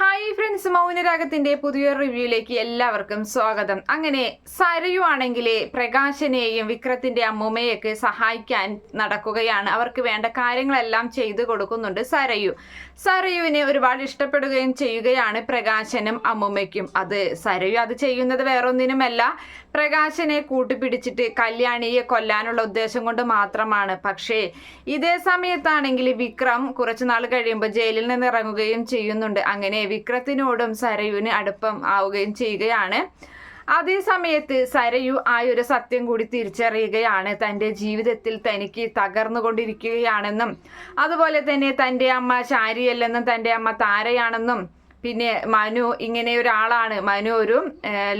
Hi friends മൗനരാഗത്തിന്റെ പുതിയൊരു റിവ്യൂയിലേക്ക് എല്ലാവർക്കും സ്വാഗതം. അങ്ങനെ സരയു പ്രകാശനെയും വിക്രത്തിന്റെ അമ്മൂമ്മയൊക്കെ സഹായിക്കാൻ നടക്കുകയാണ്. അവർക്ക് വേണ്ട കാര്യങ്ങളെല്ലാം ചെയ്തു കൊടുക്കുന്നുണ്ട് സരയു. സരയുവിനെ ഒരുപാട് ഇഷ്ടപ്പെടുകയും ചെയ്യുകയാണ് പ്രകാശനും അമ്മൂമ്മയ്ക്കും. അത് സരയു അത് ചെയ്യുന്നത് വേറൊന്നിനുമല്ല. പ്രകാശനെ കൂട്ടിപ്പിടിച്ചിട്ട് കല്യാണിയെ കൊല്ലാനുള്ള ഉദ്ദേശം കൊണ്ട് മാത്രമാണ്. പക്ഷേ ഇതേ സമയത്താണെങ്കിൽ വിക്രം കുറച്ചു നാൾ കഴിയുമ്പോൾ ജയിലിൽ നിന്ന് ഇറങ്ങുകയും ചെയ്യുന്നുണ്ട്. അങ്ങനെ വിക്രത്തിനോടും സരയുവിന് അടുപ്പം ആവുകയും ചെയ്യുകയാണ്. അതേ സമയത്ത് സരയു ആ ഒരു സത്യം കൂടി തിരിച്ചറിയുകയാണ്. തന്റെ ജീവിതത്തിൽ തനിക്ക് തകർന്നുകൊണ്ടിരിക്കുകയാണെന്നും അതുപോലെ തന്നെ തന്റെ അമ്മ ശാരിയല്ലെന്നും തന്റെ അമ്മ താരയാണെന്നും പിന്നെ മനു ഇങ്ങനെ ഒരാളാണ്. മനു ഒരു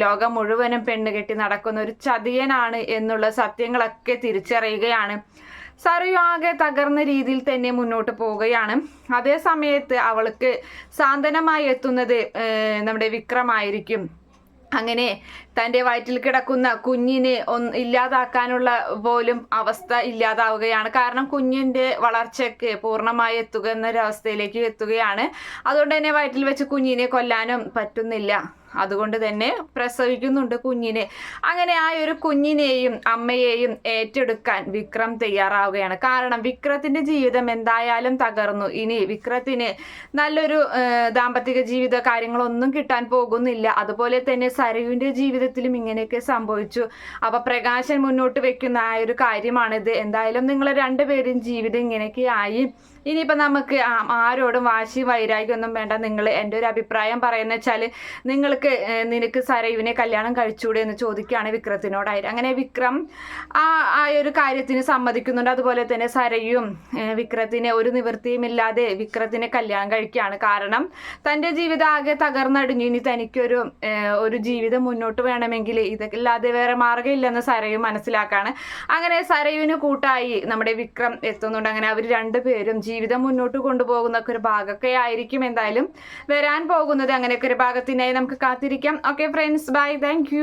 ലോകം മുഴുവനും പെണ്ണ് കെട്ടി നടക്കുന്ന ഒരു ചതിയനാണ് എന്നുള്ള സത്യങ്ങളൊക്കെ തിരിച്ചറിയുകയാണ്. സരയു ആകെ തകർന്ന രീതിയിൽ തന്നെ മുന്നോട്ട് പോവുകയാണ്. അതേ സമയത്ത് അവൾക്ക് സാന്ത്വനമായി എത്തുന്നത് നമ്മുടെ വിക്രമായിരിക്കും അങ്ങനെ തന്റെ വയറ്റിൽ കിടക്കുന്ന കുഞ്ഞിനെ ഒന്ന് ഇല്ലാതാക്കാനുള്ള പോലും അവസ്ഥ ഇല്ലാതാവുകയാണ്. കാരണം കുഞ്ഞിന്റെ വളർച്ചയ്ക്ക് പൂർണമായി എത്തുക എന്നൊരവസ്ഥയിലേക്ക് എത്തുകയാണ്. അതുകൊണ്ട് തന്നെ വയറ്റിൽ വെച്ച് കുഞ്ഞിനെ കൊല്ലാനും പറ്റുന്നില്ല. അതുകൊണ്ട് തന്നെ പ്രസവിക്കുന്നുണ്ട് കുഞ്ഞിനെ. അങ്ങനെ ആ ഒരു കുഞ്ഞിനെയും അമ്മയെയും ഏറ്റെടുക്കാൻ വിക്രം തയ്യാറാവുകയാണ്. കാരണം വിക്രത്തിന്റെ ജീവിതം എന്തായാലും തകർന്നു. ഇനി വിക്രത്തിന് നല്ലൊരു ദാമ്പത്തിക ജീവിത കാര്യങ്ങളൊന്നും കിട്ടാൻ പോകുന്നില്ല. അതുപോലെ തന്നെ സരയുവിന്റെ ജീവിതത്തിലും ഇങ്ങനെയൊക്കെ സംഭവിച്ചു. അപ്പൊ പ്രകാശൻ മുന്നോട്ട് വെക്കുന്ന ആ ഒരു കാര്യമാണിത്. എന്തായാലും നിങ്ങൾ രണ്ടുപേരും ജീവിതം ഇങ്ങനെയൊക്കെ ആയി ഇനിയിപ്പോൾ നമുക്ക് ആരോടും വാശി വൈരാഗ്യമൊന്നും വേണ്ട. നിങ്ങൾ എന്റെ ഒരു അഭിപ്രായം പറയുന്ന വെച്ചാൽ നിങ്ങൾക്ക് നിനക്ക് സരയുവിനെ കല്യാണം കഴിച്ചൂടെ എന്ന് ചോദിക്കുകയാണ് വിക്രത്തിനോടായി. അങ്ങനെ വിക്രം ആ ആ ഒരു കാര്യത്തിന് സമ്മതിക്കുന്നുണ്ട്. അതുപോലെ തന്നെ സരയും വിക്രത്തിനെ ഒരു നിവൃത്തിയുമില്ലാതെ വിക്രത്തിനെ കല്യാണം കഴിക്കുകയാണ് കാരണം തന്റെ ജീവിതം ആകെ തകർന്നടിഞ്ഞു. ഇനി തനിക്കൊരു ഒരു ജീവിതം മുന്നോട്ട് വേണമെങ്കിൽ ഇതല്ലാതെ വേറെ മാർഗമില്ലെന്ന് സരയു മനസ്സിലാക്കാണ്. അങ്ങനെ സരയുവിന് കൂട്ടായി നമ്മുടെ വിക്രം എത്തുന്നുണ്ട്. അങ്ങനെ അവർ രണ്ടുപേരും ജീവിതം മുന്നോട്ട് കൊണ്ടുപോകുന്ന ഒരു ഭാഗമൊക്കെ ആയിരിക്കും എന്തായാലും വരാൻ പോകുന്നത്. അങ്ങനെയൊക്കെ ഒരു ഭാഗത്തിനായി നമുക്ക് കാത്തിരിക്കാം. Okay friends bye thank